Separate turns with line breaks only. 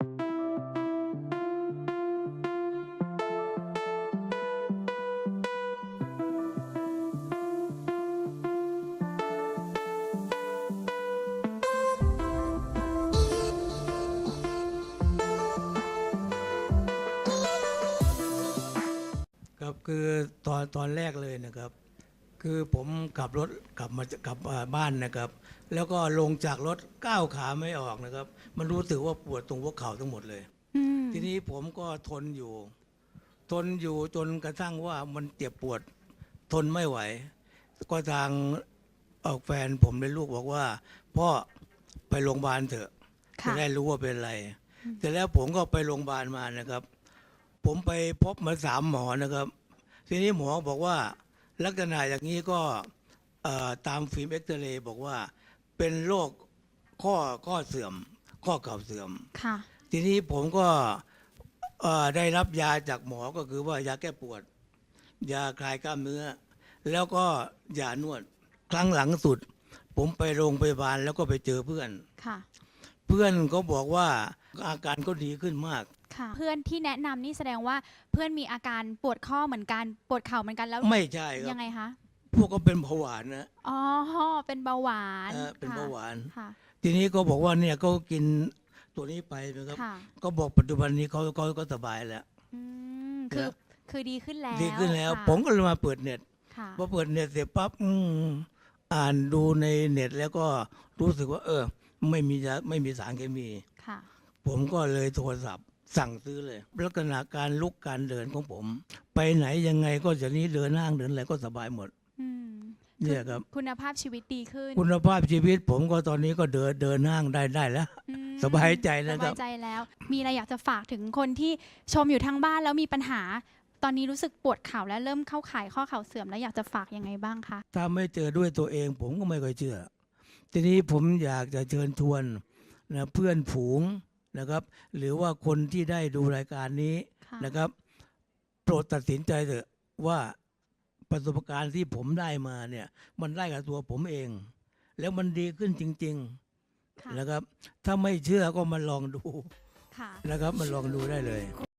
ครับคือตอนตอนแรกเลยนะครับ คือผมขับรถกลับมาจากกลับมาบ้านนะครับ แล้วก็ลงจากรถก้าวขาไม่ออกนะครับ มันรู้สึกว่าปวดตรงหัวเข่าทั้งหมดเลย
อืม
ทีนี้ผมก็ทนอยู่ ทนอยู่จนกระทั่งว่ามันเจ็บปวดทนไม่ไหว ก็ทางออกแฟนผมเลยลูกบอกว่าพ่อไปโรงพยาบาลเถอะจะ
ค่ะ
ได้รู้ว่าเป็นอะไร แต่แล้วผมก็ไปโรงพยาบาลมานะครับ ผมไปพบมาสามหมอนะครับ ทีนี้หมอบอกว่า ลักษณะอย่างนี้ก็เอ่อตามฟิล์มเอ็กซเรย์บอกว่าเป็นโรคข้อข้อเสื่อม ข้อเข่าเสื่อม
ค่ะ
ทีนี้ผมก็เอ่อได้รับยาจากหมอก็คือว่ายาแก้ปวด ยาคลายกล้ามเนื้อ แล้วก็ยานวดครั้งหลังสุด ผมไปโรงพยาบาลแล้วก็ไปเจอเพื่อน
ค่ะ
เพื่อนก็บอกว่าอาการก็ดีขึ้นมาก
ค่ะ เพื่อนที่แนะนำนี่แสดงว่าเพื่อนมีอาการปวดข้อเหมือนกันปวดเข่าเหมือนกันแล้ว
ไม่ใช่ครั
ยั
บ
งไงคะ
พวกก็เป็นเบาหวานนะ
อ๋อเป็นเบาหวาน
เออเป็น
ค่ะ
เบาหวาน
ค่ะ
ทีนี้ก็บอกว่าเนี่ยเขากินตัวนี้ไปนะครับ
ค่ะ
ก็บอกปัจจุบันนี้เขาเขาก็สบายแล้ว
อืมคือ
เนี่ย
คือดีขึ้นแล้ว
ดีขึ้นแล้ว
ค่ะ
ผมก็เลยมาเปิดเน็ต
ค่ะ
พอเปิดเน็ตเสร็จปั๊บอืมอ่านดูในเน็ตแล้วก็รู้สึกว่า เออ ไม่มียาไม่มีสารเคมี
ค่ะ
ผมก็เลยโทรศัพท์ สั่งซื้อเลย ลักษณะการลุกการเดินของผม ไปไหนยังไงก็จะนี้เดินห้างเดินอะไรก็สบายหมด
อืม
เนี่ยครับ
คุณภาพชีวิตดีขึ้น
คุณภาพชีวิตผมก็ตอนนี้ก็เดินเดินห้างได้ได้แล้ว
อืม
สบายใจแล้วครับ
สบายใจแล้ว มีอะไรอยากจะฝากถึงคนที่ชมอยู่ทางบ้านแล้วมีปัญหา ตอนนี้รู้สึกปวดเข่าและเริ่มเข้าข่ายข้อเข่าเสื่อมแล้วอยากจะฝากยังไงบ้างคะ
ถ้าไม่เจอด้วยตัวเองผมก็ไม่ค่อยเชื่อ ทีนี้ผมอยากจะเชิญชวนนะเพื่อนผูง นะครับ หรือว่าคนที่ได้ดูรายการนี้
ค่ะ
นะครับ โปรดตัดสินใจเถอะว่าประสบการณ์ที่ผมได้มาเนี่ย มันได้กับตัวผมเอง แล้วมันดีขึ้นจริง
ค่ะ
ๆนะครับ ถ้าไม่เชื่อก็มาลองดู
ค่ะ
นะครับมาลองดูได้เลย